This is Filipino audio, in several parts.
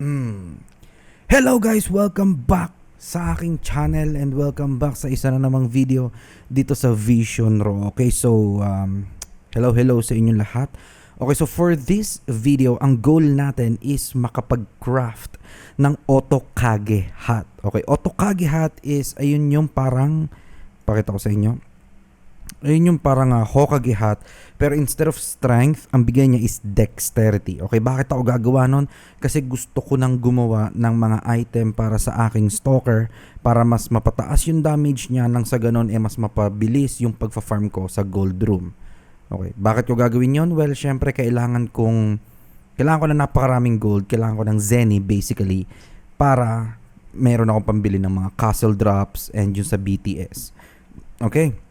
Mm. Hello guys, welcome back sa aking channel and welcome back sa isa na namang video dito sa Vision Raw. Okay, so um, hello hello sa inyong lahat. Okay, so for this video, ang goal natin is makapag-craft ng Otokage hat. Okay, Otokage hat is ayun yung parang pakita ko sa inyo. Ayun yung parang uh, Hokage hat. Pero instead of strength, ang bigay niya is dexterity. Okay, bakit ako gagawa nun? Kasi gusto ko nang gumawa ng mga item para sa aking stalker para mas mapataas yung damage niya nang sa ganon eh mas mapabilis yung pagfa-farm ko sa gold room. Okay, bakit ko gagawin yon? Well, syempre kailangan kong kailangan ko ng napakaraming gold, kailangan ko ng Zenny basically para meron akong pambili ng mga castle drops and yung sa BTS. Okay?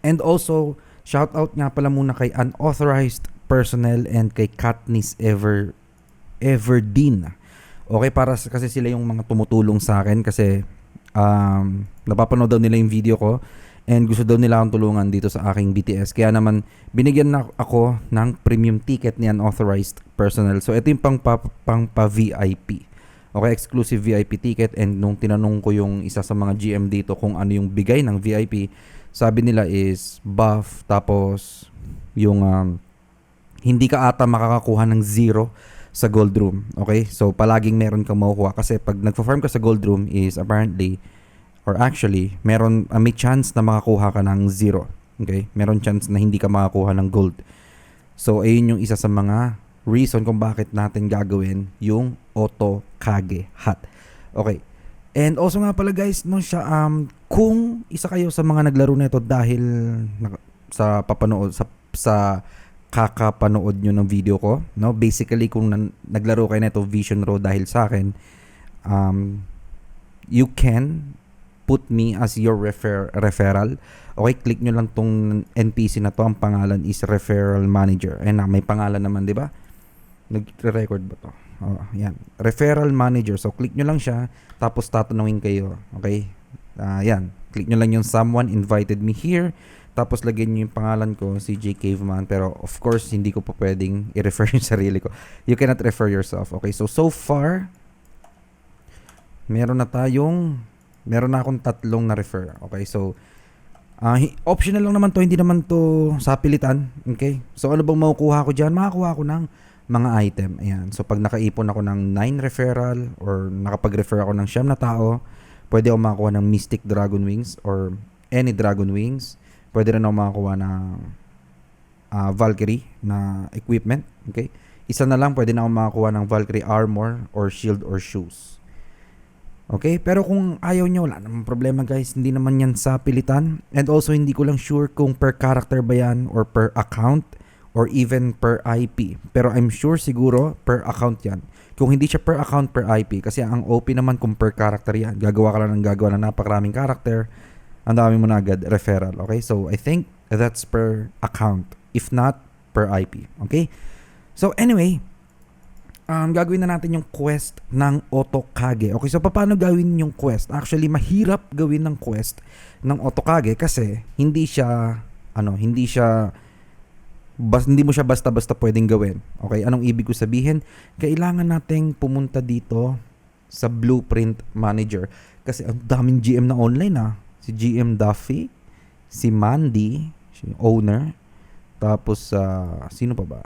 And also, shout out nga pala muna kay unauthorized personnel and kay Katniss Ever Everdeen. Okay, para kasi sila yung mga tumutulong sa akin kasi um, napapanood daw nila yung video ko and gusto daw nila akong tulungan dito sa aking BTS. Kaya naman, binigyan na ako ng premium ticket ni unauthorized personnel. So, ito yung pang, pa, pang pa VIP. Okay, exclusive VIP ticket and nung tinanong ko yung isa sa mga GM dito kung ano yung bigay ng VIP, sabi nila is buff tapos yung um, hindi ka ata makakakuha ng zero sa gold room. Okay? So palaging meron kang makukuha kasi pag nagfa-farm ka sa gold room is apparently or actually meron uh, may chance na makakuha ka ng zero. Okay? Meron chance na hindi ka makakuha ng gold. So ayun yung isa sa mga reason kung bakit natin gagawin yung Auto Kage hat. Okay. And also nga pala guys, no siya um kung isa kayo sa mga naglaro nito dahil nak- sa papanood sa sa kakapanood nyo ng video ko, no? Basically kung nan- naglaro kayo nito Vision Row dahil sa akin, um you can put me as your refer referral. Okay, click nyo lang tong NPC na to. Ang pangalan is Referral Manager. And may pangalan naman, di ba? Nagre-record ba to? Oh, yan. Referral Manager. So, click nyo lang siya. Tapos, tatanungin kayo. Okay? Ah, yan. Click nyo lang yung someone invited me here. Tapos, lagyan nyo yung pangalan ko, si J. Caveman. Pero, of course, hindi ko pa pwedeng i-refer yung sarili ko. You cannot refer yourself. Okay? So, so far, meron na tayong, meron na akong tatlong na refer. Okay? So, hi- optional lang naman to. Hindi naman to sa pilitan. Okay? So, ano bang makukuha ko dyan? Makakuha ko ng mga item. Ayan. So, pag nakaipon ako ng 9 referral or nakapag-refer ako ng siyam na tao, pwede ako makakuha ng Mystic Dragon Wings or any Dragon Wings. Pwede rin ako makakuha ng ah, Valkyrie na equipment. Okay? Isa na lang, pwede na ako makakuha ng Valkyrie armor or shield or shoes. Okay? Pero kung ayaw nyo, wala namang problema guys. Hindi naman yan sa pilitan. And also, hindi ko lang sure kung per character ba yan or per account or even per IP. Pero I'm sure siguro per account yan. Kung hindi siya per account, per IP. Kasi ang OP naman kung per character yan. Gagawa ka lang ng gagawa ng napakaraming character. Ang dami mo na agad referral. Okay? So, I think that's per account. If not, per IP. Okay? So, anyway, um, gagawin na natin yung quest ng Otokage. Okay, so paano gawin yung quest? Actually, mahirap gawin ng quest ng Otokage kasi hindi siya, ano, hindi siya, bas, hindi mo siya basta-basta pwedeng gawin. Okay, anong ibig ko sabihin? Kailangan nating pumunta dito sa Blueprint Manager. Kasi ang daming GM na online ah. Si GM Duffy, si Mandy, si owner, tapos sa sino pa ba?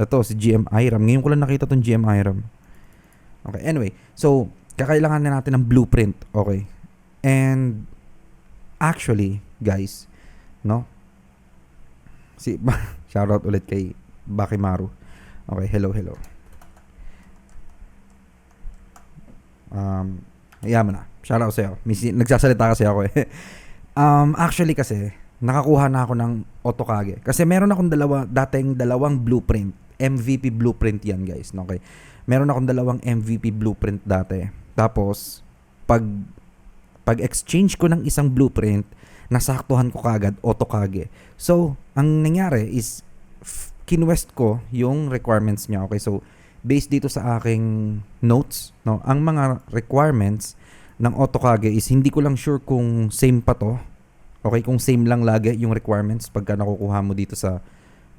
Ito, si GM Iram. Ngayon ko lang nakita tong GM Iram. Okay, anyway. So, kakailangan na natin ng blueprint. Okay. And, actually, guys, no? Si, shoutout ulit kay Bakimaru. Okay, hello, hello. Um, yaman na. Shoutout sa'yo. Misi, nagsasalita kasi ako eh. um, actually kasi, nakakuha na ako ng Otokage. Kasi meron akong dalawa, dating dalawang blueprint. MVP blueprint yan guys. Okay. Meron akong dalawang MVP blueprint dati. Tapos, pag pag exchange ko ng isang blueprint, nasaktuhan ko kagad Otokage. So, ang nangyari is kinwest ko yung requirements niya. Okay, so based dito sa aking notes, no, ang mga requirements ng Otokage is hindi ko lang sure kung same pa to. Okay, kung same lang lagi yung requirements pagka nakukuha mo dito sa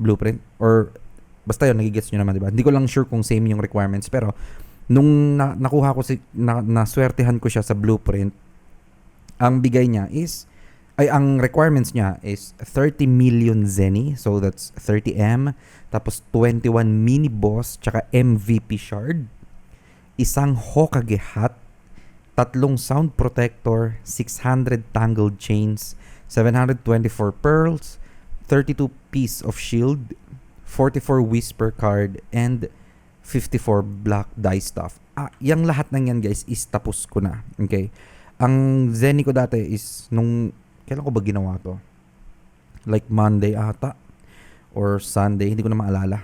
blueprint or Basta yun, nagigets nyo naman, di ba? Hindi ko lang sure kung same yung requirements. Pero, nung na, nakuha ko si, na, naswertehan ko siya sa blueprint, ang bigay niya is, ay, ang requirements niya is 30 million Zenny. So, that's 30M. Tapos, 21 mini boss, tsaka MVP shard. Isang Hokage hat. Tatlong sound protector, 600 tangled chains, 724 pearls, 32 piece of shield, 44 whisper card, and 54 black die stuff. Ah, yung lahat ng yan guys is tapos ko na. Okay? Ang Zenny ko dati is nung, kailan ko ba ginawa to? Like Monday ata or Sunday, hindi ko na maalala.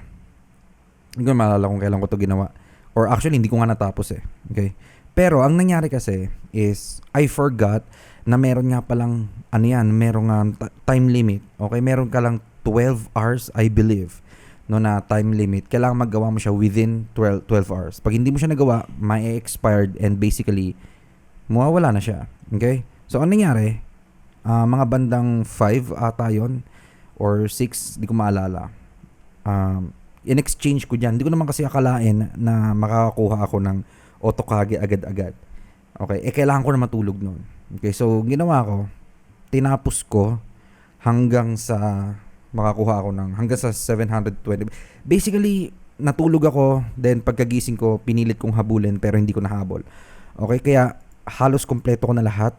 Hindi ko na maalala kung kailan ko to ginawa. Or actually, hindi ko nga natapos eh. Okay? Pero ang nangyari kasi is I forgot na meron nga palang ano yan, merong um, t- time limit. Okay, meron ka lang 12 hours I believe no na time limit. Kailangan maggawa mo siya within 12 12 hours. Pag hindi mo siya nagawa, may expired and basically mawawala na siya. Okay? So ang nangyari, ah, mga bandang 5 ata yon or 6, di ko maalala. Um, in exchange ko diyan. Hindi ko naman kasi akalain na makakakuha ako ng otokage agad-agad. Okay, eh kailangan ko na matulog noon. Okay, so ginawa ko, tinapos ko hanggang sa makakuha ako ng hanggang sa 720. Basically, natulog ako, then pagkagising ko, pinilit kong habulin pero hindi ko nahabol. Okay, kaya halos kompleto ko na lahat.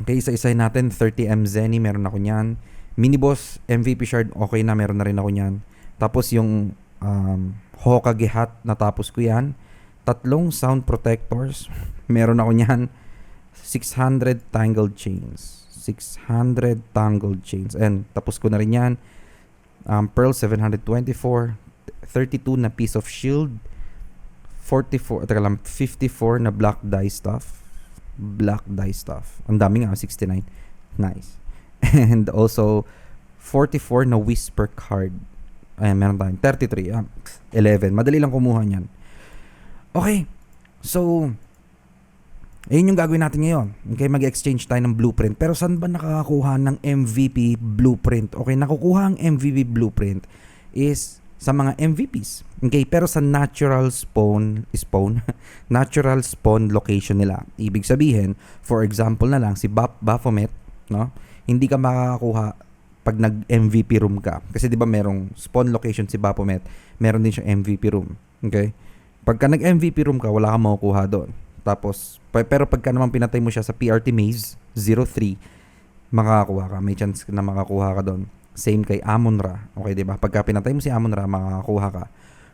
Okay, isa-isahin natin, 30M Zenny, meron ako niyan. Miniboss, MVP Shard, okay na, meron na rin ako niyan. Tapos yung um, Hokage hat, natapos ko yan. Tatlong sound protectors, meron ako niyan. 600 tangled chains. 600 tangled chains. And tapos ko na rin yan. Um, Pearl 724. 32 na piece of shield. 44, teka lang, 54 na black die stuff. Black die stuff. Ang dami nga, 69. Nice. And also, 44 na whisper card. Ayan, meron tayong 33. Ah, 11. Madali lang kumuha niyan. Okay. So, ayun yung gagawin natin ngayon. Okay, mag-exchange tayo ng blueprint. Pero saan ba nakakakuha ng MVP blueprint? Okay, nakukuha ang MVP blueprint is sa mga MVPs. Okay, pero sa natural spawn, spawn, natural spawn location nila. Ibig sabihin, for example na lang, si Bap Baphomet, no? Hindi ka makakakuha pag nag-MVP room ka. Kasi 'di ba merong spawn location si Baphomet, meron din siya MVP room. Okay? Pagka nag-MVP room ka, wala kang makukuha doon. Tapos, pero pagka naman pinatay mo siya sa PRT Maze 03, makakakuha ka. May chance na makakuha ka doon. Same kay Amon-Ra. Okay, di ba? Pagka pinatay mo si Amon-Ra, makakakuha ka.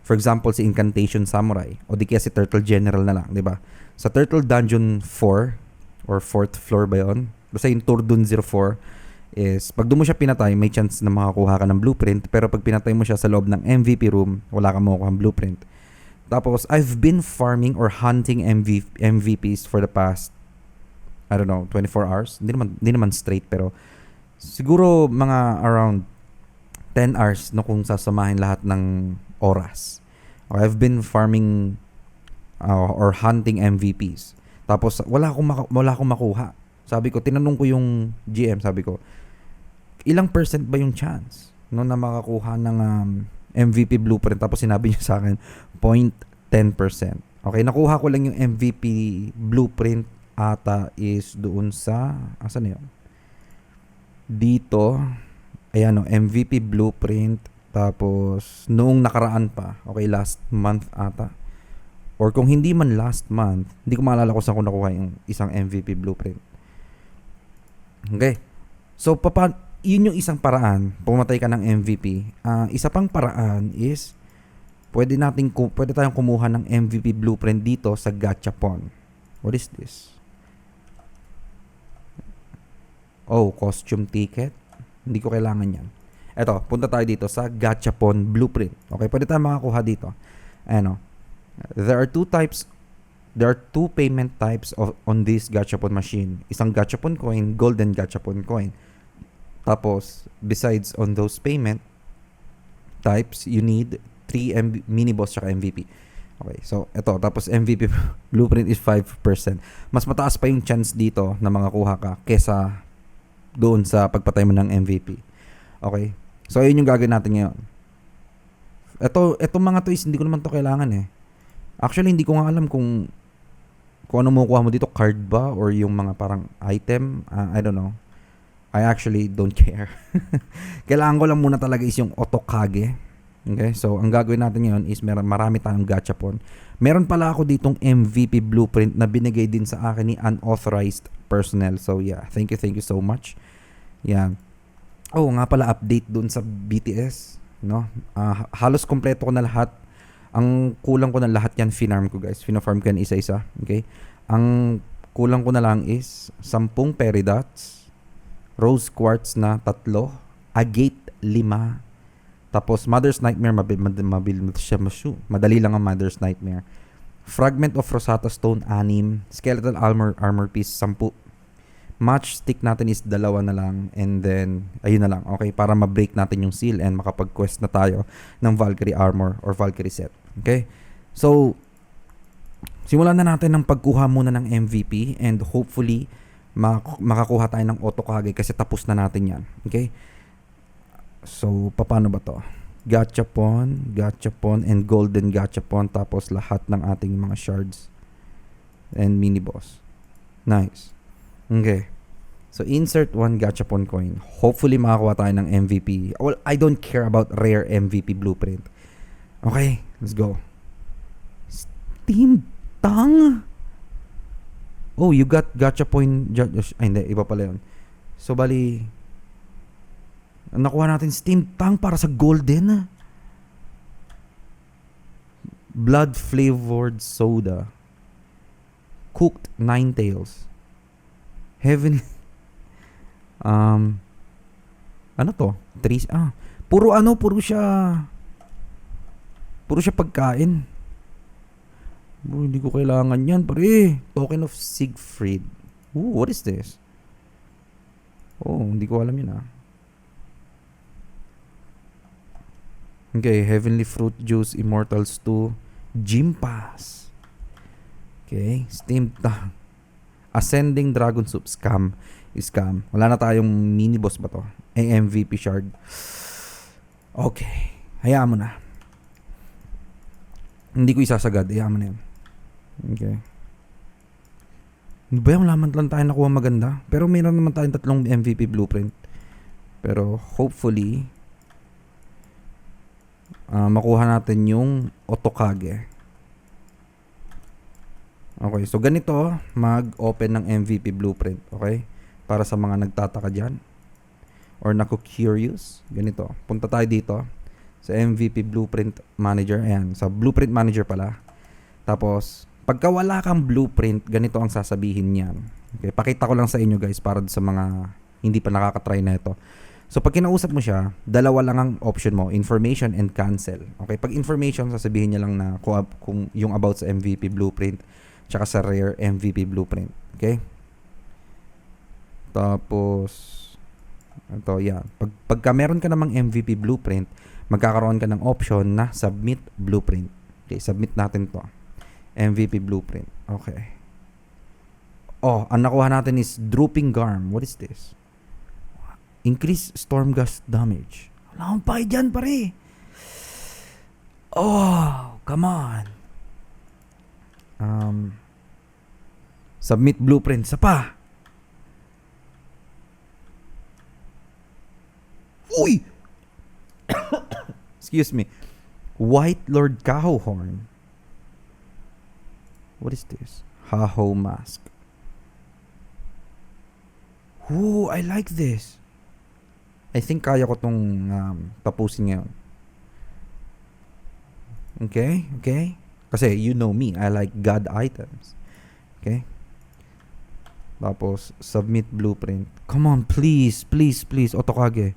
For example, si Incantation Samurai o di kaya si Turtle General na lang, di ba? Sa Turtle Dungeon 4 or 4th floor ba yun? Basta yung Turdun 04 is pag doon mo siya pinatay, may chance na makakuha ka ng blueprint. Pero pag pinatay mo siya sa loob ng MVP room, wala kang makukuha ng blueprint. Tapos, I've been farming or hunting MV, MVPs for the past, I don't know, 24 hours. Hindi naman, hindi naman straight, pero siguro mga around 10 hours no kung sasamahin lahat ng oras. Or I've been farming uh, or hunting MVPs. Tapos, wala akong, maka- wala akong makuha. Sabi ko, tinanong ko yung GM, sabi ko, ilang percent ba yung chance no, na makakuha ng um, MVP blueprint? Tapos sinabi niya sa akin, 0.10%. Okay, nakuha ko lang yung MVP blueprint ata is doon sa, asan na yun? Dito, ayan o, MVP blueprint. Tapos, noong nakaraan pa, okay, last month ata. Or kung hindi man last month, hindi ko maalala kung saan ko nakuha yung isang MVP blueprint. Okay. So, papa, yun yung isang paraan. Pumatay ka ng MVP. Ah, isa pang paraan is, pwede natin, ku- pwede tayong kumuha ng MVP blueprint dito sa Gachapon. What is this? Oh, costume ticket. Hindi ko kailangan yan. Eto, punta tayo dito sa Gachapon Blueprint. Okay, pwede tayo makakuha dito. Ano? There are two types there are two payment types of on this gachapon machine. Isang gachapon coin, golden gachapon coin. Tapos, besides on those payment types, you need 3 MV, mini boss tsaka MVP. Okay, so ito, tapos MVP blueprint is 5%. Mas mataas pa yung chance dito na makakuha ka kesa doon sa pagpatay mo ng MVP. Okay? So, ayun yung gagawin natin ngayon. Ito, ito mga to hindi ko naman to kailangan eh. Actually, hindi ko nga alam kung kung ano makukuha mo dito, card ba or yung mga parang item, Ah, I don't know. I actually don't care. Kailangan ko lang muna talaga is yung Otokage. Okay? So, ang gagawin natin ngayon is meron, marami tayong gachapon. Meron pala ako ditong MVP blueprint na binigay din sa akin ni unauthorized personnel. So, yeah. Thank you, thank you so much. Yan. Oh, nga pala update dun sa BTS, no? Ah, halos kompleto ko na lahat. Ang kulang ko na lahat yan finarm ko, guys. Fina-farm ko yan isa-isa, okay? Ang kulang ko na lang is 10 peridots, rose quartz na tatlo, agate lima, tapos Mother's Nightmare, mabil, mabil, mabil siya masyu. Madali lang ang Mother's Nightmare. Fragment of Rosetta Stone, anim. Skeletal Armor, armor piece, sampu. Matchstick natin is dalawa na lang. And then, ayun na lang. Okay, para ma-break natin yung seal and makapag-quest na tayo ng Valkyrie Armor or Valkyrie set. Okay? So, simulan na natin ng pagkuha muna ng MVP and hopefully, mak- makakuha tayo ng Otokage kasi tapos na natin yan. Okay? So, paano ba to? Gachapon, Gachapon, and Golden Gachapon tapos lahat ng ating mga shards and mini boss. Nice. Okay. So, insert one Gachapon coin. Hopefully, makakuha tayo ng MVP. Well, I don't care about rare MVP blueprint. Okay, let's go. Steam Tang? Oh, you got Gachapon... Ga- ay, hindi. Iba pala yun. So, bali... Nakuha natin Steam Tang para sa Golden. Blood flavored soda. Cooked nine tails. Heaven. Um, ano to? Three, ah, puro ano, puro siya, puro siya pagkain. Bro, hindi ko kailangan yan, pare. Token of Siegfried. Ooh, what is this? Oh, hindi ko alam yun ah. Okay, Heavenly Fruit Juice, Immortals 2, Gym Pass. Okay, Steam Tang. Ascending Dragon Soup Scam. Scam. Wala na tayong mini boss ba to? Eh, MVP shard. Okay. Hayaan mo na. Hindi ko isasagad. Hayaan mo na yun. Okay. Ano ba yung laman lang tayo nakuha maganda? Pero meron naman tayong tatlong MVP blueprint. Pero hopefully, ah, makuha natin yung Otokage. Okay, so ganito mag-open ng MVP blueprint, okay? Para sa mga nagtataka dyan or naku-curious, ganito. Punta tayo dito sa MVP Blueprint Manager. Ayan, sa Blueprint Manager pala. Tapos, pagka wala kang blueprint, ganito ang sasabihin niyan. Okay, pakita ko lang sa inyo guys para sa mga hindi pa nakakatry na ito. So, pag kinausap mo siya, dalawa lang ang option mo, information and cancel. Okay, pag information, sasabihin niya lang na kung, kung yung about sa MVP Blueprint, tsaka sa rare MVP Blueprint. Okay? Tapos, ito, yan. Pag, pagka meron ka namang MVP Blueprint, magkakaroon ka ng option na submit blueprint. Okay, submit natin to. MVP Blueprint. Okay. Oh, ang nakuha natin is Drooping Garm. What is this? Increase storm gust damage. Wala akong pake dyan, pare. Oh, come on. Um, submit blueprint. Sa pa. Uy! Excuse me. White Lord Kaho Horn. What is this? Haho Mask. Ooh, I like this. I think kaya ko tong um, tapusin ngayon. Okay? Okay? Kasi you know me, I like God items. Okay? Tapos, submit blueprint. Come on, please, please, please, Otokage.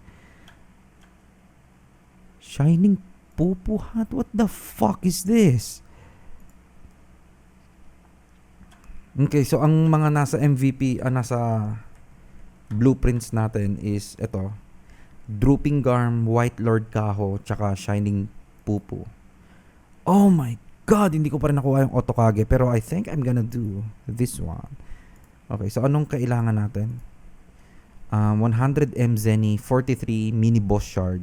Shining Pupu Hat? What the fuck is this? Okay, so ang mga nasa MVP, ah, nasa blueprints natin is ito. Drooping Garm, White Lord Kaho, tsaka Shining Pupu. Oh my God, hindi ko pa rin nakuha yung Otokage. Pero I think I'm gonna do this one. Okay, so anong kailangan natin? Um, 100 M Zenny, 43 mini boss shard,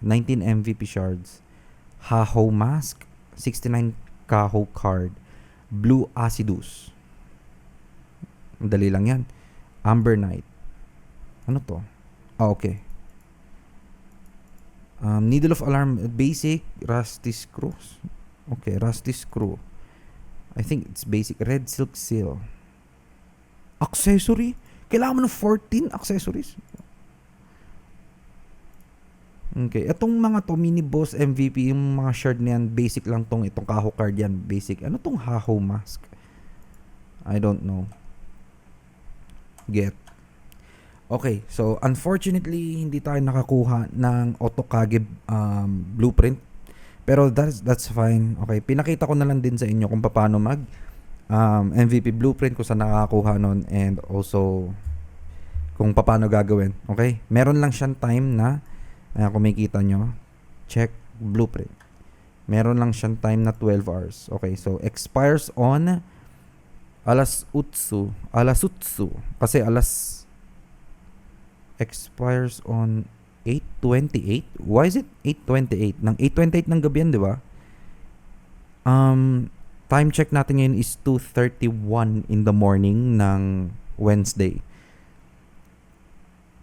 19 MVP shards, Haho Mask, 69 Kaho Card, Blue Acidus. Dali lang yan. Amber Knight. Ano to? Ah, okay. Um, Needle of Alarm Basic, Rusty Screws. Okay, Rusty Screw. I think it's basic. Red Silk Seal. Accessory? Kailangan mo ng 14 accessories? Okay. Itong mga to, mini boss MVP, yung mga shard na yan, basic lang tong itong kaho card yan, basic. Ano tong haho mask? I don't know. Get. Okay, so unfortunately, hindi tayo nakakuha ng Otokage um, blueprint. Pero that's, that's fine. Okay, pinakita ko na lang din sa inyo kung paano mag um, MVP blueprint kung saan nakakakuha nun and also kung paano gagawin. Okay? Meron lang siyang time na uh, kung makikita nyo, check blueprint. Meron lang siyang time na 12 hours. Okay, so expires on alas utsu, alas utsu. Kasi alas expires on 8.28. Why is it 8.28? Nang 8.28 ng gabi yan, di ba? Um, time check natin ngayon is 2.31 in the morning ng Wednesday.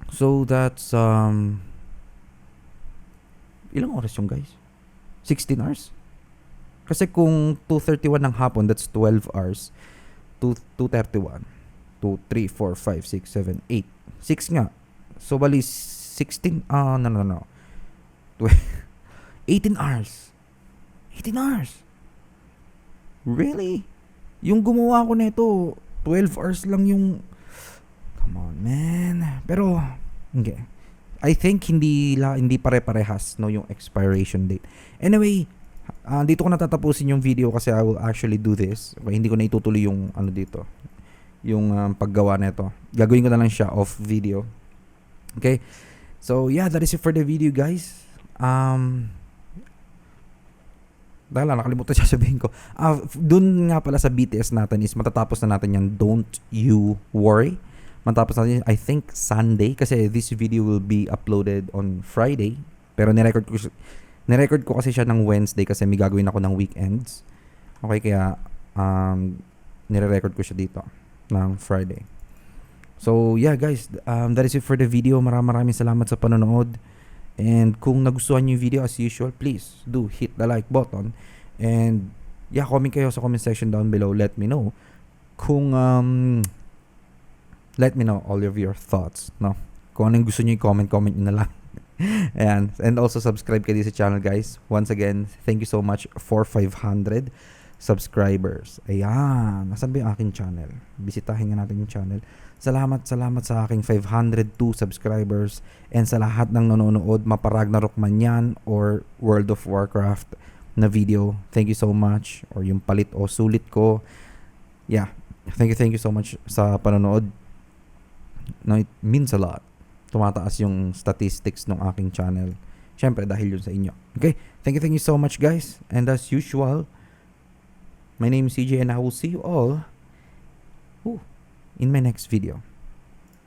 So, that's, um, ilang oras yung guys? 16 hours? Kasi kung 2.31 ng hapon, that's 12 hours. 2, 2.31. 2, 3, 4, 5, 6, 7, 8. 6 nga. So, bali 16, ah, no, no, no. 18 hours. 18 hours. Really? Yung gumawa ko nito, 12 hours lang yung... Come on, man. Pero, okay. I think hindi la, hindi pare-parehas no yung expiration date. Anyway, uh, dito ko natatapusin yung video kasi I will actually do this. Okay, hindi ko na itutuloy yung ano dito. Yung um, paggawa nito. Gagawin ko na lang siya off video. Okay? So, yeah, that is it for the video, guys. Um, dahil nakalimutan siya sabihin ko. Uh, dun nga pala sa BTS natin is matatapos na natin yung Don't You Worry. Matapos natin, I think, Sunday. Kasi this video will be uploaded on Friday. Pero nirecord ko, nirecord ko kasi siya ng Wednesday kasi may gagawin ako ng weekends. Okay, kaya um, nire-record ko siya dito ng Friday. So, yeah guys, um, that is it for the video. Maraming maraming salamat sa panonood. And kung nagustuhan niyo yung video as usual, please do hit the like button. And yeah, comment kayo sa comment section down below. Let me know kung um, let me know all of your thoughts, no? Kung anong gusto niyo i-comment, comment niyo na lang. Ayan. And also subscribe kayo sa channel, guys. Once again, thank you so much for 500 subscribers. Ayan. Nasaan ba yung aking channel? Bisitahin nga natin yung channel. Salamat, salamat sa aking 502 subscribers and sa lahat ng nanonood, maparagnarok man yan or World of Warcraft na video. Thank you so much. Or yung palit o sulit ko. Yeah. Thank you, thank you so much sa panonood. No, it means a lot. Tumataas yung statistics ng aking channel. Siyempre, dahil yun sa inyo. Okay? Thank you, thank you so much, guys. And as usual, my name is CJ and I will see you all Ooh in my next video.